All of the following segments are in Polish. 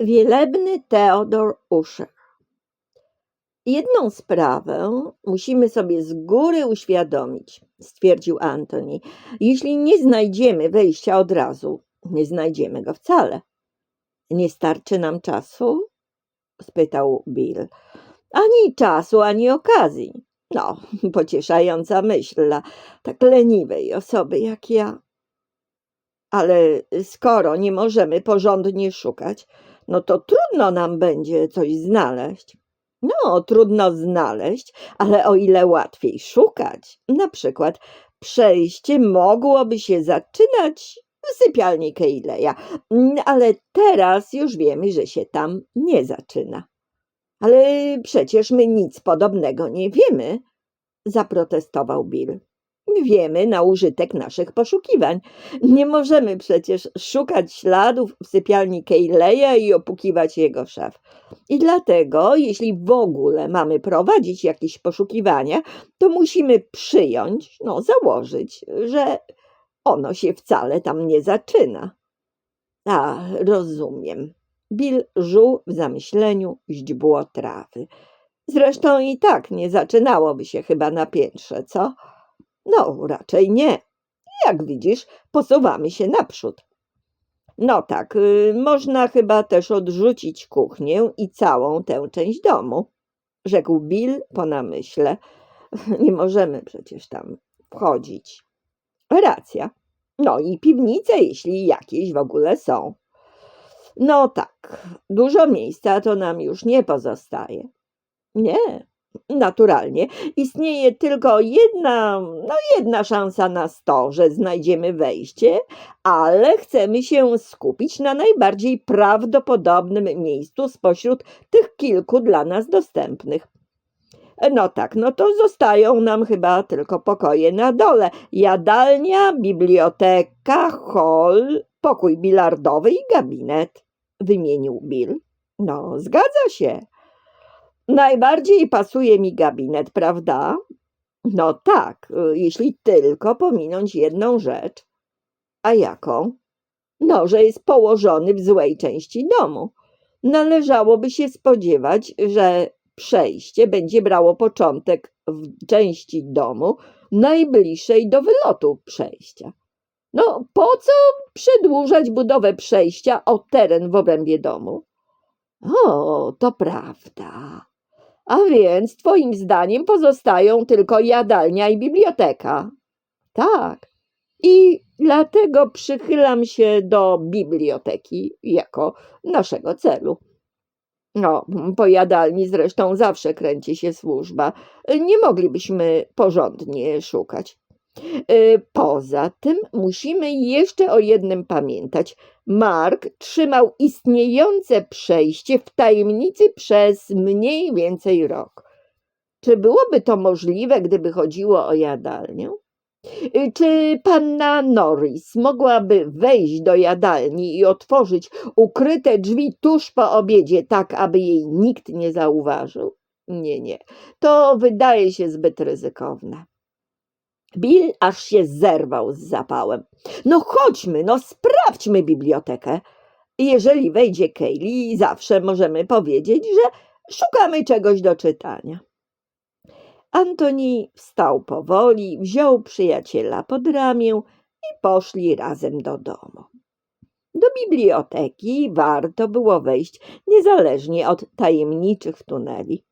Wielebny Theodor Usher. Jedną sprawę musimy sobie z góry uświadomić, stwierdził Antoni. Jeśli nie znajdziemy wejścia od razu, nie znajdziemy go wcale. Nie starczy nam czasu? spytał Bill. Ani czasu, ani okazji. No, pocieszająca myśl dla tak leniwej osoby jak ja. Ale skoro nie możemy porządnie szukać, no to trudno nam będzie coś znaleźć. No, trudno znaleźć, ale o ile łatwiej szukać. Na przykład przejście mogłoby się zaczynać w sypialni Keileja, Mm, ale teraz już wiemy, że się tam nie zaczyna. Ale przecież my nic podobnego nie wiemy, zaprotestował Bill. Wiemy na użytek naszych poszukiwań. Nie możemy przecież szukać śladów w sypialni Keileja i opukiwać jego szaf. I dlatego, jeśli w ogóle mamy prowadzić jakieś poszukiwania, to musimy przyjąć, no założyć, że ono się wcale tam nie zaczyna. A, rozumiem. Bill żuł w zamyśleniu źdźbło trawy. Zresztą i tak nie zaczynałoby się chyba na piętrze, co? No, raczej nie. Jak widzisz, posuwamy się naprzód. No tak, y, można chyba też odrzucić kuchnię i całą tę część domu, rzekł Bill po namyśle. Nie możemy przecież tam wchodzić. Racja. No i piwnice, jeśli jakieś w ogóle są. No tak, dużo miejsca to nam już nie pozostaje. Nie, naturalnie. Istnieje tylko jedna, no jedna szansa na sto, że znajdziemy wejście, ale chcemy się skupić na najbardziej prawdopodobnym miejscu spośród tych kilku dla nas dostępnych. No tak, no to zostają nam chyba tylko pokoje na dole. Jadalnia, biblioteka, hol, pokój bilardowy i gabinet, wymienił Bill. No, zgadza się. Najbardziej pasuje mi gabinet, prawda? No tak, y, jeśli tylko pominąć jedną rzecz. A jaką? No, że jest położony w złej części domu. Należałoby się spodziewać, że przejście będzie brało początek w części domu najbliższej do wylotu przejścia. No, po co przedłużać budowę przejścia o teren w obrębie domu? O, to prawda. A więc twoim zdaniem pozostają tylko jadalnia i biblioteka. Tak. I dlatego przychylam się do biblioteki jako naszego celu. No, po jadalni zresztą zawsze kręci się służba. Nie moglibyśmy porządnie szukać. Y, Poza tym musimy jeszcze o jednym pamiętać. Mark trzymał istniejące przejście w tajemnicy przez mniej więcej rok. Czy byłoby to możliwe, gdyby chodziło o jadalnię? Y, Czy panna Norris mogłaby wejść do jadalni i otworzyć ukryte drzwi tuż po obiedzie, tak aby jej nikt nie zauważył? Nie, nie. To wydaje się zbyt ryzykowne. Bill aż się zerwał z zapałem. No chodźmy, no sprawdźmy bibliotekę. Jeżeli wejdzie Kaylee, zawsze możemy powiedzieć, że szukamy czegoś do czytania. Antoni wstał powoli, wziął przyjaciela pod ramię i poszli razem do domu. Do biblioteki warto było wejść niezależnie od tajemniczych tuneli.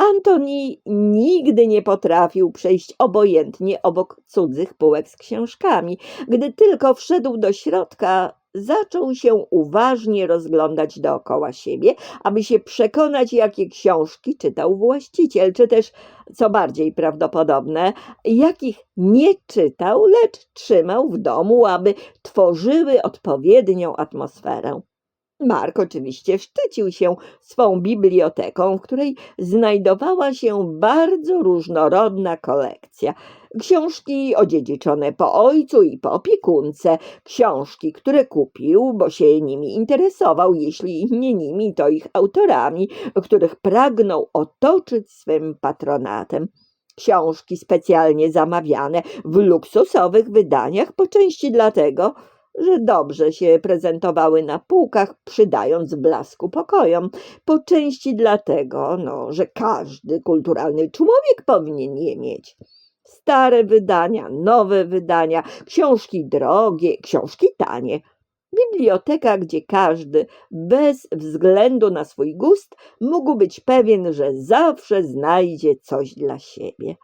Antoni nigdy nie potrafił przejść obojętnie obok cudzych półek z książkami. Gdy tylko wszedł do środka, zaczął się uważnie rozglądać dookoła siebie, aby się przekonać, jakie książki czytał właściciel, czy też, co bardziej prawdopodobne, jakich nie czytał, lecz trzymał w domu, aby tworzyły odpowiednią atmosferę. Mark oczywiście szczycił się swą biblioteką, w której znajdowała się bardzo różnorodna kolekcja. Książki odziedziczone po ojcu i po opiekunce, książki, które kupił, bo się nimi interesował, jeśli nie nimi, to ich autorami, których pragnął otoczyć swym patronatem. Książki specjalnie zamawiane w luksusowych wydaniach, po części dlatego, że dobrze się prezentowały na półkach, przydając blasku pokojom. Po części dlatego, no, że każdy kulturalny człowiek powinien je mieć. Stare wydania, nowe wydania, książki drogie, książki tanie. Biblioteka, gdzie każdy, bez względu na swój gust, mógł być pewien, że zawsze znajdzie coś dla siebie.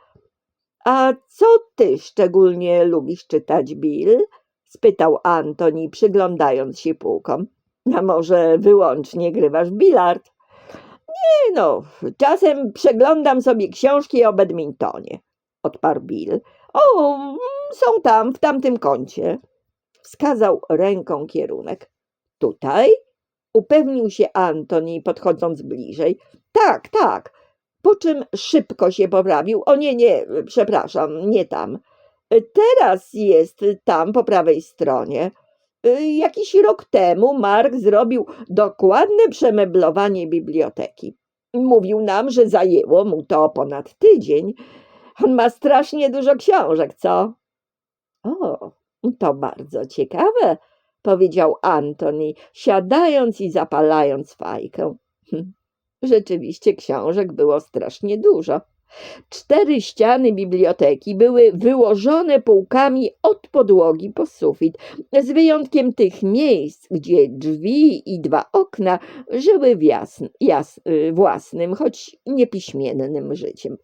A co ty szczególnie lubisz czytać, Bill? Spytał Antoni, przyglądając się półkom. A może wyłącznie grywasz w bilard? Nie no, czasem przeglądam sobie książki o badmintonie, odparł Bill. O, są tam, w tamtym kącie. Wskazał ręką kierunek. Tutaj? Upewnił się Antoni, podchodząc bliżej. Tak, tak. Po czym szybko się poprawił. O nie, nie, przepraszam, nie tam. Teraz jest tam po prawej stronie. Jakiś rok temu Mark zrobił dokładne przemeblowanie biblioteki. Mówił nam, że zajęło mu to ponad tydzień. On ma strasznie dużo książek, co? O, to bardzo ciekawe, powiedział Antoni, siadając i zapalając fajkę. Hm, Rzeczywiście książek było strasznie dużo. Cztery ściany biblioteki były wyłożone półkami od podłogi po sufit, z wyjątkiem tych miejsc, gdzie drzwi i dwa okna żyły jasn, jas, y, własnym, choć niepiśmiennym życiem.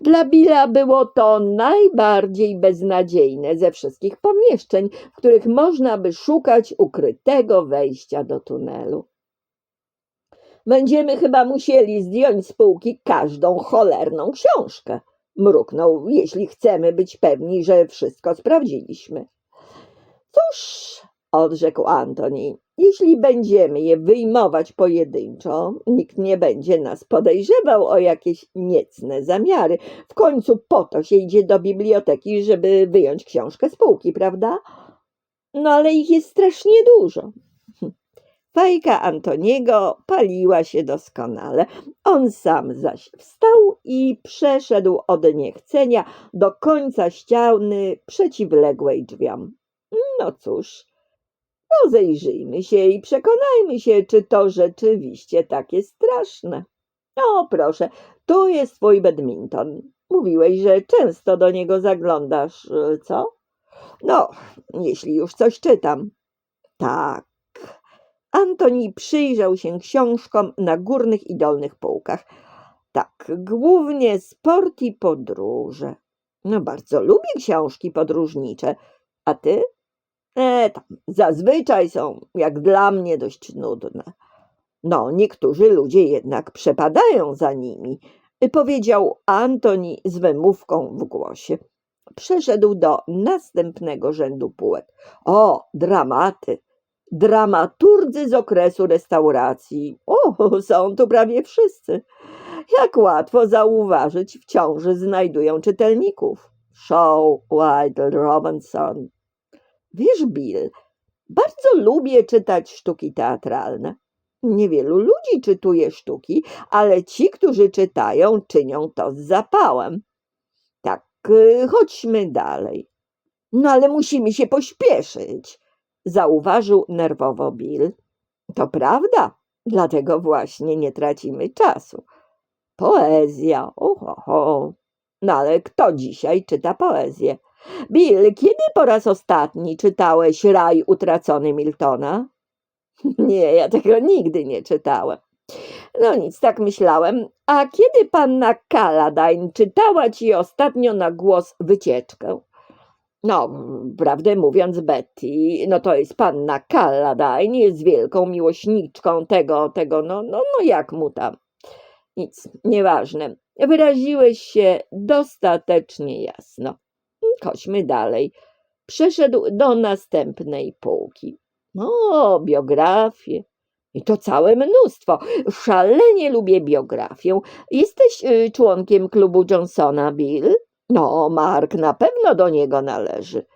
Dla Billa było to najbardziej beznadziejne ze wszystkich pomieszczeń, w których można by szukać ukrytego wejścia do tunelu. Będziemy chyba musieli zdjąć z półki każdą cholerną książkę, mruknął, jeśli chcemy być pewni, że wszystko sprawdziliśmy. Cóż, odrzekł Antoni, jeśli będziemy je wyjmować pojedynczo, nikt nie będzie nas podejrzewał o jakieś niecne zamiary. W końcu po to się idzie do biblioteki, żeby wyjąć książkę z półki, prawda? No ale ich jest strasznie dużo. Fajka Antoniego paliła się doskonale. On sam zaś wstał i przeszedł od niechcenia do końca ściany przeciwległej drzwiom. No cóż, rozejrzyjmy się i przekonajmy się, czy to rzeczywiście takie straszne. O, proszę, tu jest twój badminton. Mówiłeś, że często do niego zaglądasz, y, co? No, jeśli już coś czytam. Tak. Antoni przyjrzał się książkom na górnych i dolnych półkach. Tak, głównie sport i podróże. No, bardzo lubię książki podróżnicze. A ty? E, tam, zazwyczaj są, jak dla mnie, dość nudne. No, niektórzy ludzie jednak przepadają za nimi, powiedział Antoni z wymówką w głosie. Przeszedł do następnego rzędu półek. O, dramaty! Dramaturdzy z okresu restauracji. O, są tu prawie wszyscy. Jak łatwo zauważyć, wciąż znajdują czytelników. Shaw, White, Robinson. Wiesz, Bill, bardzo lubię czytać sztuki teatralne. Niewielu ludzi czytuje sztuki, ale ci, którzy czytają, czynią to z zapałem. Tak, y, chodźmy dalej. No ale musimy się pośpieszyć zauważył nerwowo Bill. To prawda, dlatego właśnie nie tracimy czasu. Poezja, oho, No ale kto dzisiaj czyta poezję? Bill, kiedy po raz ostatni czytałeś Raj utracony Miltona? Nie, ja tego nigdy nie czytałem. No nic, tak myślałem. A kiedy panna Kaladine czytała ci ostatnio na głos wycieczkę? No, prawdę mówiąc, Betty, no to jest panna Calladine, jest wielką miłośniczką tego, tego, no, no, no jak mu tam. Nic, nieważne. Wyraziłeś się dostatecznie jasno. Chodźmy dalej. Przeszedł do następnej półki. O, biografię. I to całe mnóstwo. Szalenie lubię biografię. Jesteś y, członkiem klubu Johnsona, Bill? No, Mark na pewno do niego należy.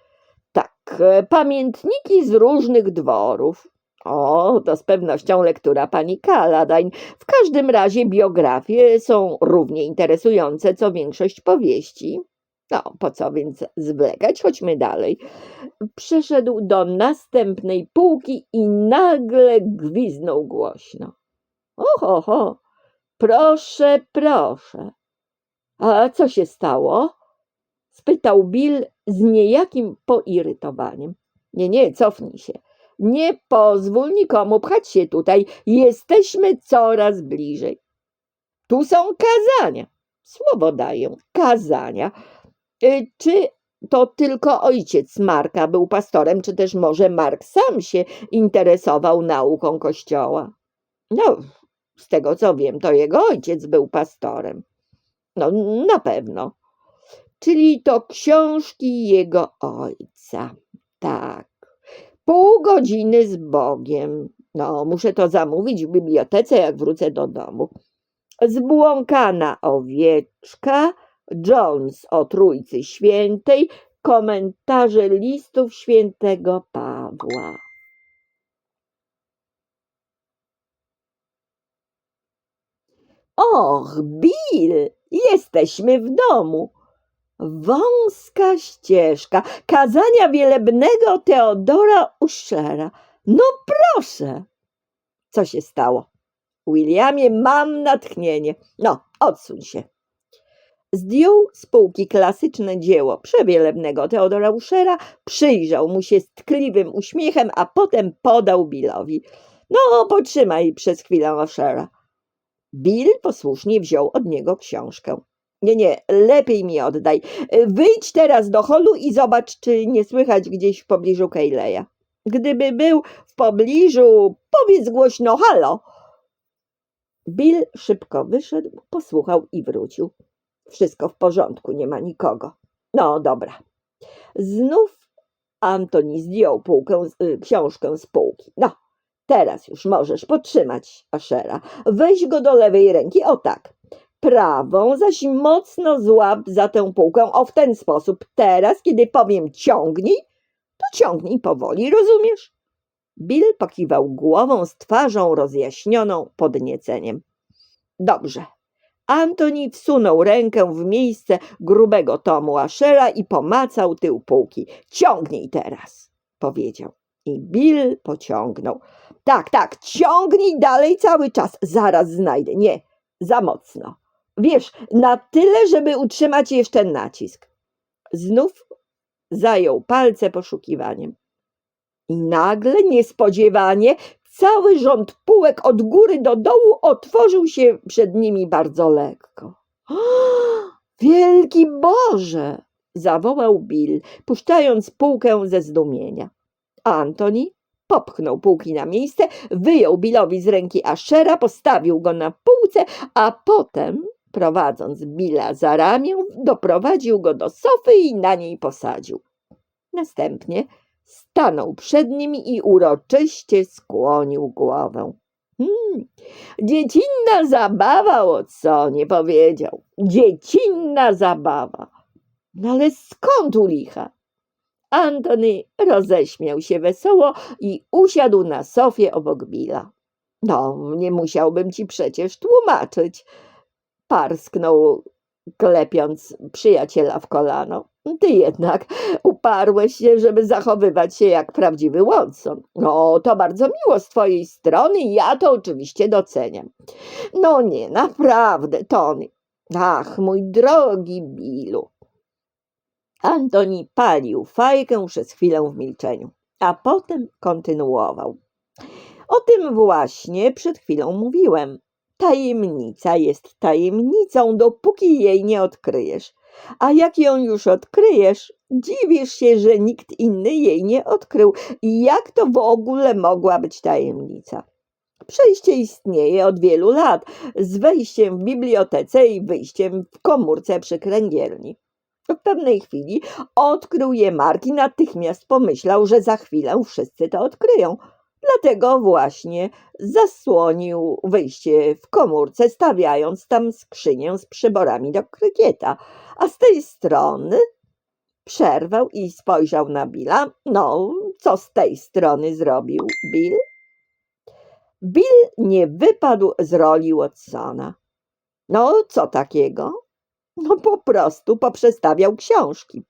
Tak, e, pamiętniki z różnych dworów. O, to z pewnością lektura pani Kaladań. W każdym razie biografie są równie interesujące co większość powieści. No, po co więc zwlekać? Chodźmy dalej. Przeszedł do następnej półki i nagle gwiznął głośno. Oho, ho, proszę, proszę. A co się stało? Spytał Bill z niejakim poirytowaniem. Nie, nie, cofnij się. Nie pozwól nikomu pchać się tutaj. Jesteśmy coraz bliżej. Tu są kazania. Słowo daję, kazania. Y, Czy to tylko ojciec Marka był pastorem, czy też może Mark sam się interesował nauką kościoła? No, z tego co wiem, to jego ojciec był pastorem. No, na pewno. Czyli to książki jego ojca. Tak. Pół godziny z Bogiem. No, muszę to zamówić w bibliotece, jak wrócę do domu. Zbłąkana owieczka, Jones o Trójcy Świętej, komentarze listów świętego Pawła. Och, Bill, jesteśmy w domu. Wąska ścieżka kazania wielebnego Teodora Uszera. No proszę. Co się stało? Williamie, mam natchnienie. No, odsuń się. Zdjął z półki klasyczne dzieło przewielebnego Teodora Uszera, przyjrzał mu się z tkliwym uśmiechem, a potem podał Billowi. No, potrzymaj przez chwilę Uszera. Bill posłusznie wziął od niego książkę. Nie, nie, lepiej mi oddaj. Wyjdź teraz do holu i zobacz, czy nie słychać gdzieś w pobliżu Kejleja. Gdyby był w pobliżu, powiedz głośno halo. Bill szybko wyszedł, posłuchał i wrócił. Wszystko w porządku, nie ma nikogo. No dobra. Znów Antoni zdjął półkę, y, książkę z półki. No, teraz już możesz potrzymać Ashera. Weź go do lewej ręki, o tak. Prawą zaś mocno złap za tę półkę, o w ten sposób. Teraz, kiedy powiem ciągnij, to ciągnij powoli, rozumiesz? Bill pokiwał głową z twarzą rozjaśnioną podnieceniem. Dobrze. Antoni wsunął rękę w miejsce grubego tomu Ashera i pomacał tył półki. Ciągnij teraz, powiedział. I Bill pociągnął. Tak, tak, ciągnij dalej cały czas. Zaraz znajdę. Nie, za mocno. Wiesz, na tyle, żeby utrzymać jeszcze nacisk. Znów zajął palce poszukiwaniem. I nagle, niespodziewanie, cały rząd półek od góry do dołu otworzył się przed nimi bardzo lekko. Wielki Boże! zawołał Bill, puszczając półkę ze zdumienia. Antoni popchnął półki na miejsce, wyjął Billowi z ręki Ashera, postawił go na półce, a potem, prowadząc Billa za ramię, doprowadził go do sofy i na niej posadził. Następnie stanął przed nim i uroczyście skłonił głowę. Hmm, dziecinna zabawa, Watsonie, powiedział. Dziecinna zabawa. No ale skąd u licha? Antony roześmiał się wesoło i usiadł na sofie obok Billa. No, nie musiałbym ci przecież tłumaczyć, parsknął, klepiąc przyjaciela w kolano. Ty jednak uparłeś się, żeby zachowywać się jak prawdziwy Watson. No, to bardzo miło z twojej strony i ja to oczywiście doceniam. No nie, naprawdę, Tony. Ach, mój drogi Billu. Antoni palił fajkę przez chwilę w milczeniu, a potem kontynuował. O tym właśnie przed chwilą mówiłem. Tajemnica jest tajemnicą, dopóki jej nie odkryjesz. A jak ją już odkryjesz, dziwisz się, że nikt inny jej nie odkrył. I jak to w ogóle mogła być tajemnica? Przejście istnieje od wielu lat, z wejściem w bibliotece i wyjściem w komórce przy kręgielni. W pewnej chwili odkrył je Mark i natychmiast pomyślał, że za chwilę wszyscy to odkryją. Dlatego właśnie zasłonił wyjście w komórce, stawiając tam skrzynię z przyborami do krykieta. A z tej strony przerwał i spojrzał na Billa. No, co z tej strony zrobił Bill? Bill nie wypadł z roli Watsona. No, co takiego? No po prostu poprzestawiał książki.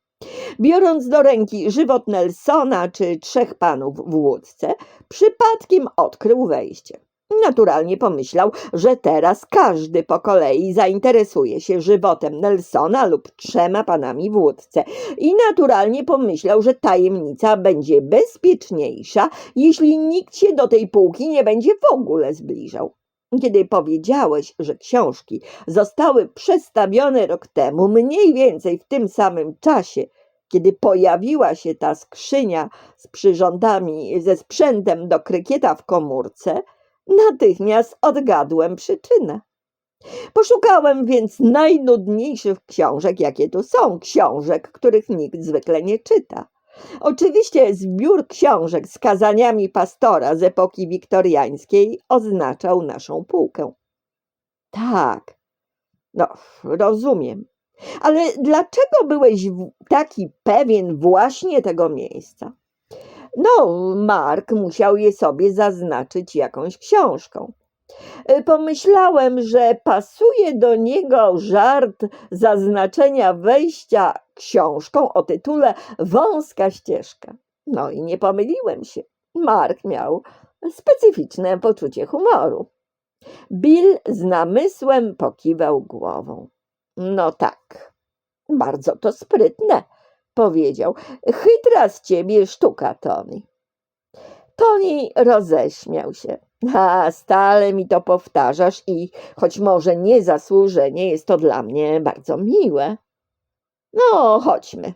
Biorąc do ręki żywot Nelsona czy trzech panów w łódce, przypadkiem odkrył wejście. Naturalnie pomyślał, że teraz każdy po kolei zainteresuje się żywotem Nelsona lub trzema panami w łódce i naturalnie pomyślał, że tajemnica będzie bezpieczniejsza, jeśli nikt się do tej półki nie będzie w ogóle zbliżał. Kiedy powiedziałeś, że książki zostały przestawione rok temu, mniej więcej w tym samym czasie, kiedy pojawiła się ta skrzynia z przyrządami, ze sprzętem do krykieta w komórce, natychmiast odgadłem przyczynę. Poszukałem więc najnudniejszych książek, jakie tu są, książek, których nikt zwykle nie czyta. Oczywiście zbiór książek z kazaniami pastora z epoki wiktoriańskiej oznaczał naszą półkę. Tak, no, rozumiem. Ale dlaczego byłeś taki pewien właśnie tego miejsca? No, Mark musiał je sobie zaznaczyć jakąś książką. Y, Pomyślałem, że pasuje do niego żart zaznaczenia wejścia książką o tytule Wąska ścieżka. No i nie pomyliłem się. Mark miał specyficzne poczucie humoru. Bill z namysłem pokiwał głową. No tak, bardzo to sprytne, powiedział. Chytra z ciebie sztuka, Tony. Tony roześmiał się. A, stale mi to powtarzasz i choć może niezasłużenie, jest to dla mnie bardzo miłe. No, chodźmy,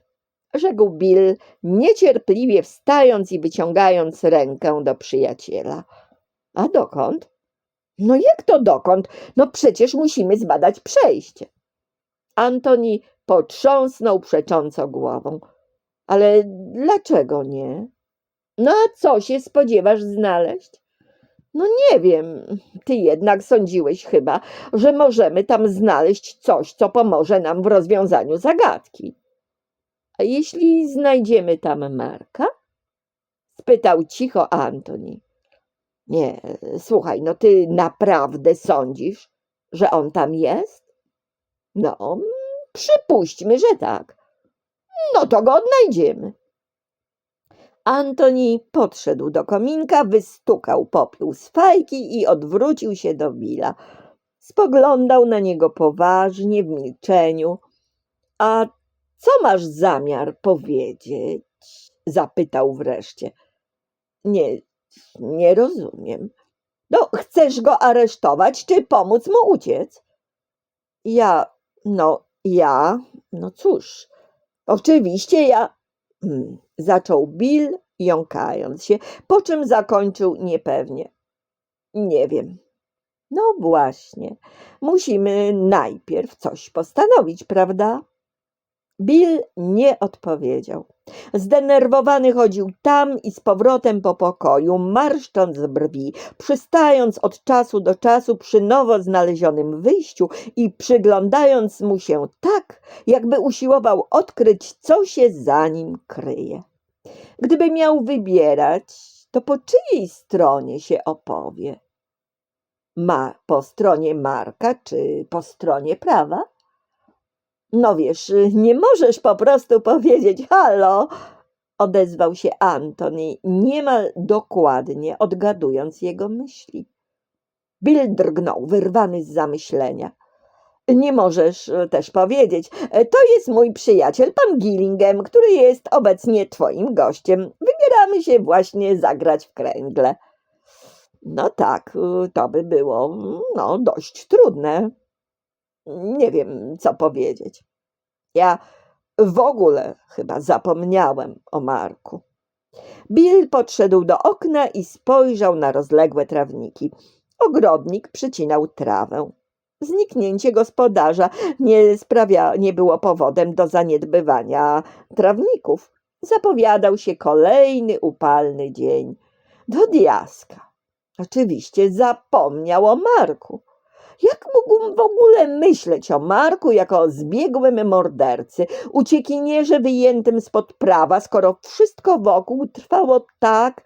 rzekł Bill, niecierpliwie wstając i wyciągając rękę do przyjaciela. A dokąd? No jak to dokąd? No przecież musimy zbadać przejście. Antoni potrząsnął przecząco głową. Ale dlaczego nie? No a co się spodziewasz znaleźć? No nie wiem, ty jednak sądziłeś chyba, że możemy tam znaleźć coś, co pomoże nam w rozwiązaniu zagadki. A jeśli znajdziemy tam Marka? spytał cicho Antoni. Nie, słuchaj, no ty naprawdę sądzisz, że on tam jest? No, przypuśćmy, że tak. No to go odnajdziemy. Antoni podszedł do kominka, wystukał popiół z fajki i odwrócił się do Billa. Spoglądał na niego poważnie, w milczeniu. A co masz zamiar powiedzieć? Zapytał wreszcie. Nie, nie rozumiem. No, chcesz go aresztować, czy pomóc mu uciec? Ja, no, ja, no cóż, oczywiście ja. Hmm, zaczął Bill, jąkając się, po czym zakończył niepewnie. Nie wiem. No właśnie, musimy najpierw coś postanowić, prawda? Bill nie odpowiedział. Zdenerwowany chodził tam i z powrotem po pokoju, marszcząc brwi, przystając od czasu do czasu przy nowo znalezionym wyjściu i przyglądając mu się tak, jakby usiłował odkryć, co się za nim kryje. Gdyby miał wybierać, to po czyjej stronie się opowie? Ma po stronie Marka czy po stronie prawa? No wiesz, nie możesz po prostu powiedzieć halo, odezwał się Antoni, niemal dokładnie odgadując jego myśli. Bill drgnął, wyrwany z zamyślenia. Nie możesz e, też powiedzieć, e, to jest mój przyjaciel, pan Gillingem, który jest obecnie twoim gościem. Wybieramy się właśnie zagrać w kręgle. No tak, e, to by było no, dość trudne. Nie wiem, co powiedzieć. Ja w ogóle chyba zapomniałem o Marku. Bill podszedł do okna i spojrzał na rozległe trawniki. Ogrodnik przycinał trawę. Zniknięcie gospodarza nie sprawia, nie było powodem do zaniedbywania trawników. Zapowiadał się kolejny upalny dzień. Do diaska. Oczywiście zapomniał o Marku. Jak mógł w ogóle myśleć o Marku jako o zbiegłym mordercy, uciekinierze wyjętym spod prawa, skoro wszystko wokół trwało tak,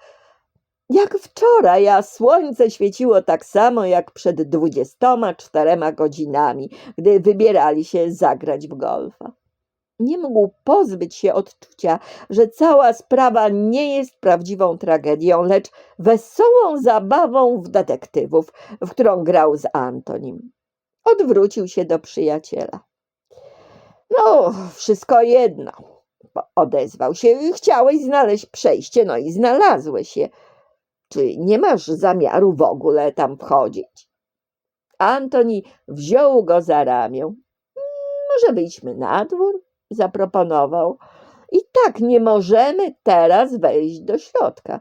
Jak wczoraj, a słońce świeciło tak samo jak przed dwudziestoma czterema godzinami, gdy wybierali się zagrać w golfa. Nie mógł pozbyć się odczucia, że cała sprawa nie jest prawdziwą tragedią, lecz wesołą zabawą w detektywów, w którą grał z Antonim. Odwrócił się do przyjaciela. No, wszystko jedno, odezwał się. Chciałeś znaleźć przejście, no i znalazłeś je. Czy nie masz zamiaru w ogóle tam wchodzić? Antoni wziął go za ramię. "Mm, Może wyjdźmy na dwór? Zaproponował. I tak nie możemy teraz wejść do środka.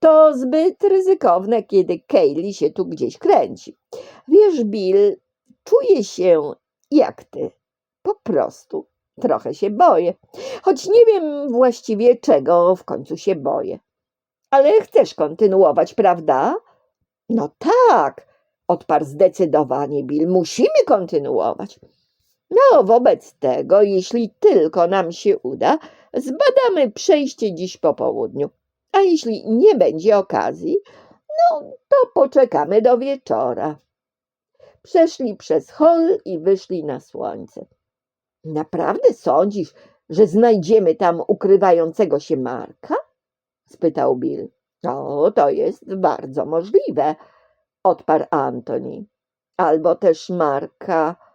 To zbyt ryzykowne, kiedy Kaylee się tu gdzieś kręci. Wiesz, Bill, czuję się jak ty. Po prostu trochę się boję. Choć nie wiem właściwie, czego w końcu się boję. Ale chcesz kontynuować, prawda? No tak, odparł zdecydowanie Bill. Musimy kontynuować. No, wobec tego, jeśli tylko nam się uda, zbadamy przejście dziś po południu. A jeśli nie będzie okazji, no to poczekamy do wieczora. Przeszli przez hol i wyszli na słońce. Naprawdę sądzisz, że znajdziemy tam ukrywającego się Marka? spytał Bill. O, to jest bardzo możliwe, odparł Antoni. Albo też Marka.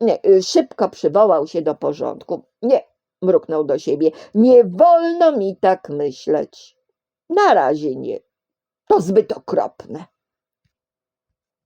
Nie, y, szybko przywołał się do porządku. Nie, mruknął do siebie. Nie wolno mi tak myśleć. Na razie nie. To zbyt okropne.